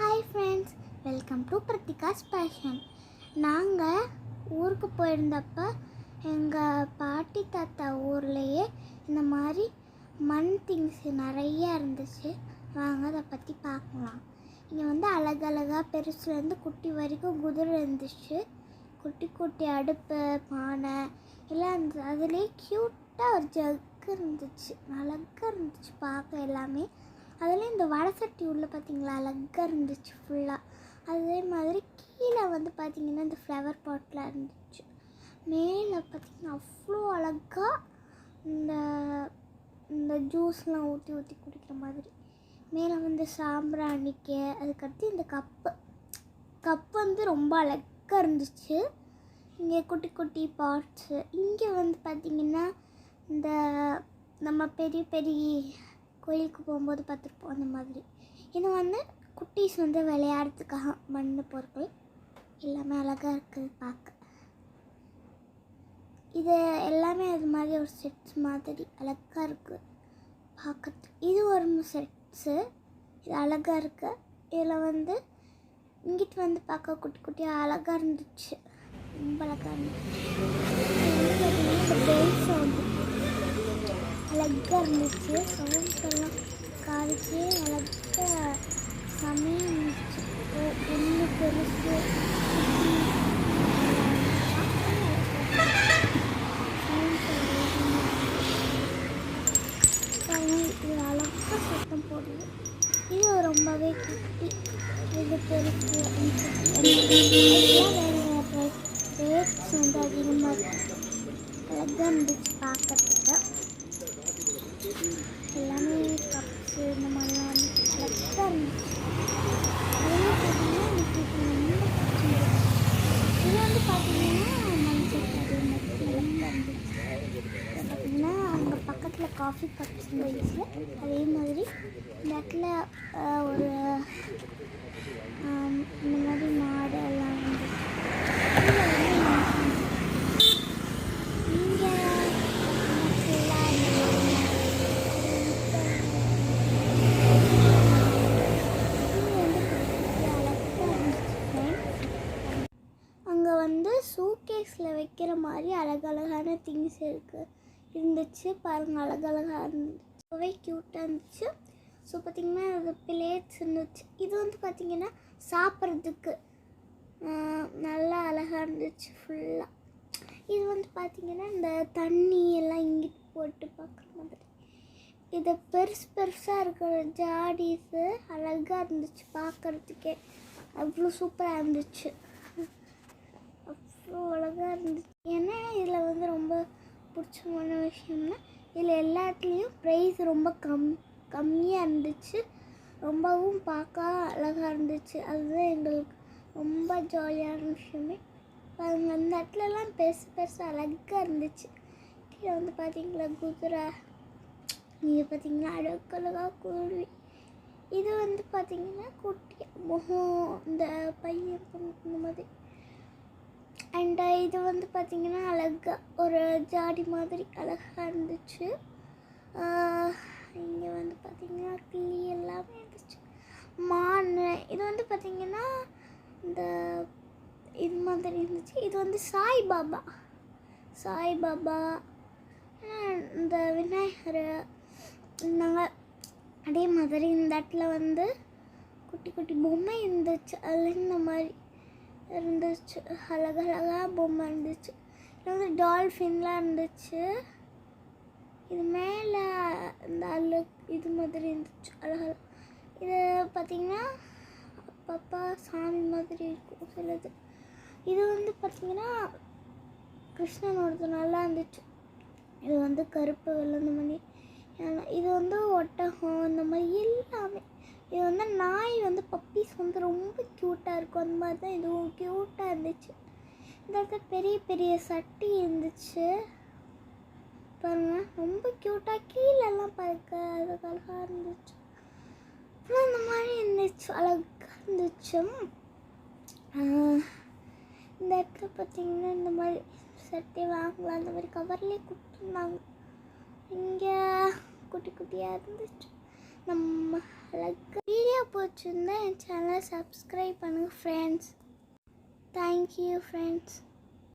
Hi friends welcome to Prathika's fashion நாங்கள் ஊருக்கு போயிருந்தப்ப எங்கள் பாட்டி தாத்தா ஊர்லேயே இந்த மாதிரி மண் திங்ஸ் நிறைய இருந்துச்சு. வாங்க அதை பற்றி பார்க்கலாம். இங்கே வந்து அழகழகாக பெருசுலேருந்து குட்டி வரைக்கும் குதிரை இருந்துச்சு. குட்டி குட்டி அடுப்பு பானை எல்லாம் இருந்துச்சு. அதுலேயே க்யூட்டாக ஒரு ஜக்கு இருந்துச்சு. அழகாக இருந்துச்சு பார்க்க எல்லாமே. அதுலேயும் இந்த வடை சட்டி உள்ளே பார்த்தீங்களா அழகாக இருந்துச்சு ஃபுல்லாக அதே மாதிரி கீழே வந்து பார்த்திங்கன்னா இந்த ஃப்ளவர் பாட்டில் இருந்துச்சு. மேலே பார்த்திங்கன்னா அவ்வளோ அழகாக இந்த இந்த ஜூஸ்லாம் ஊற்றி ஊற்றி குடிக்கிற மாதிரி. மேலே வந்து சாம்பிராணிக்கு அதுக்கடுத்து இந்த கப்பு. கப் வந்து ரொம்ப அழகாக இருந்துச்சு. இங்கே குட்டி குட்டி பாட்ஸு இங்கே வந்து பார்த்திங்கன்னா இந்த நம்ம பெரிய பெரிய கோயிலுக்கு போகும்போது பார்த்துருப்போம் அந்த மாதிரி. இது வந்து குட்டீஸ் வந்து விளையாடுறதுக்காக மண் பொருட்கள் எல்லாமே அழகாக இருக்குது பார்க்க. இது எல்லாமே அது மாதிரி ஒரு செட்ஸ் மாதிரி அழகாக இருக்குது பார்க்கறதுக்கு. இது ஒரு செட்ஸு இது அழகாக இருக்குது இதில் வந்து இங்கிட்டு வந்து பார்க்க குட்டி குட்டியாக அழகாக இருந்துச்சு. ரொம்ப அழகாக இருந்துச்சு. வந்து பெல் சவுண்டு. அழகாக இருந்துச்சு. சவுண்ட்ஸ் எல்லாம் காதுக்கே அழகாக செமையாக இருந்துச்சு. ஒன்று பெருசு இது அழகாக சத்தம் போடுது இது ரொம்பவே குட்டி இது பெருசு. ரேட்ஸ் வந்து அதிகமாக அழகாக இருந்துச்சு பார்க்கறதுக்கு எல்லாமே கப்ஸு இந்த மாதிரிலாம் வந்து அழகாக இருந்துச்சு அதெல்லாம் பார்த்தீங்கன்னா எனக்கு இது ரொம்ப பிடிச்சிருந்துச்சு இது வந்து பார்த்தீங்கன்னா மஞ்சள் அங்கே பக்கத்தில் காஃபி பப்ஸ் இருந்துச்சு. அதே மாதிரி இந்த இடத்துல ஒரு இந்த மாதிரி மாடு எல்லாம் இருந்துச்சு கீழே வந்து இங்கே ஃபுல்லாக இந்த மாதிரி அங்கே வந்து சூகேஸில் வைக்கிற மாதிரி அழகழகான திங்ஸ் இருக்குது இருந்துச்சு பாருங்கள் அழகழகாக இருந்துச்சு. ரொம்பவே க்யூட்டாக இருந்துச்சு. ஸோ பார்த்திங்கன்னா அது பிளேட்ஸ் இருந்துச்சு இது வந்து பார்த்திங்கன்னா சாப்பிட்றதுக்கு நல்லா அழகாக இருந்துச்சு ஃபுல்லாக இது வந்து பார்த்திங்கன்னா இந்த தண்ணி எல்லாம் இங்கிட்டு போட்டு பார்க்குற மாதிரி. இது பெருசு பெருசாக இருக்கிற ஜாடிஸு அழகாக இருந்துச்சு பார்க்குறதுக்கே அவ்வளோ சூப்பராக இருந்துச்சு. அவ்வளோ அழகாக இருந்துச்சு. ஏன்னா இதில் வந்து ரொம்ப பிடிச்சமான விஷயம்னா இதில் எல்லாத்துலேயும் ப்ரைஸ் ரொம்ப கம் கம்மியாக இருந்துச்சு. ரொம்பவும் பார்க்க அழகாக இருந்துச்சு. அதுதான் எங்களுக்கு ரொம்ப ஜாலியான விஷயமே. பாருங்க அந்த இடத்துலலாம் பெருசு பெருசு அழகாக இருந்துச்சு. கீழே வந்து பார்த்தீங்களா குதிரை. இங்கே பார்த்தீங்கன்னா அழகழகாக குருவி. இது வந்து பார்த்தீங்கன்னா குட்டி முகம் இந்த பையன் இந்த மாதிரி. அண்ட் uh, இது வந்து பார்த்திங்கன்னா அழகாக ஒரு ஜாடி மாதிரி அழகாக இருந்துச்சு. இங்கே வந்து பார்த்திங்கன்னா கிளி எல்லாமே இருந்துச்சு மான் இது வந்து பார்த்தீங்கன்னா இந்த இது மாதிரி இருந்துச்சு. இது வந்து சாய்பாபா சாய்பாபா இந்த விநாயகர் நாங்கள் அதே மாதிரி இந்த இடத்துல வந்து குட்டி குட்டி பொம்மை இருந்துச்சு. அதில் இந்த மாதிரி இருந்துச்சு. அழகழகாக பொம்மை இருந்துச்சு. இது வந்து டால்ஃபின்லாம் இருந்துச்சு. இது மேலே இந்த அழு இது மாதிரி இருந்துச்சு. அழகழகா. இது பார்த்திங்கன்னா அப்பப்பா சாமி மாதிரி இருக்கும் சிலது. இது வந்து பார்த்திங்கன்னா கிருஷ்ணனோடது நல்லா இருந்துச்சு. இது வந்து கருப்பு வெள்ளந்த மணி இது வந்து ஒட்டகம் இந்த மாதிரி எல்லாமே இது வந்து நாய் வந்து பப்பீஸ் வந்து ரொம்ப க்யூட்டாக இருக்கும். அந்த மாதிரி தான் இதுவும் க்யூட்டாக இருந்துச்சு. இந்த இடத்துல பெரிய பெரிய சட்டி இருந்துச்சு. பாருங்கள் ரொம்ப க்யூட்டாக கீழெல்லாம் பார்க்க அது அழகாக இருந்துச்சு. அப்புறம் அந்த மாதிரி இருந்துச்சு. அழகாக இருந்துச்சு. இந்த இடத்துல பார்த்தீங்கன்னா இந்த மாதிரி சட்டி வாங்கலாம். அந்த மாதிரி கவர்லேயே கொடுத்துருந்தாங்க. இங்கே குட்டி குட்டியாக இருந்துச்சு. நம்ம அழகாக வீடியோ பிடிச்சிருந்தா என் சேனலை சப்ஸ்கிரைப் பண்ணுங்கள் ஃப்ரெண்ட்ஸ் தேங்க்யூ ஃப்ரெண்ட்ஸ்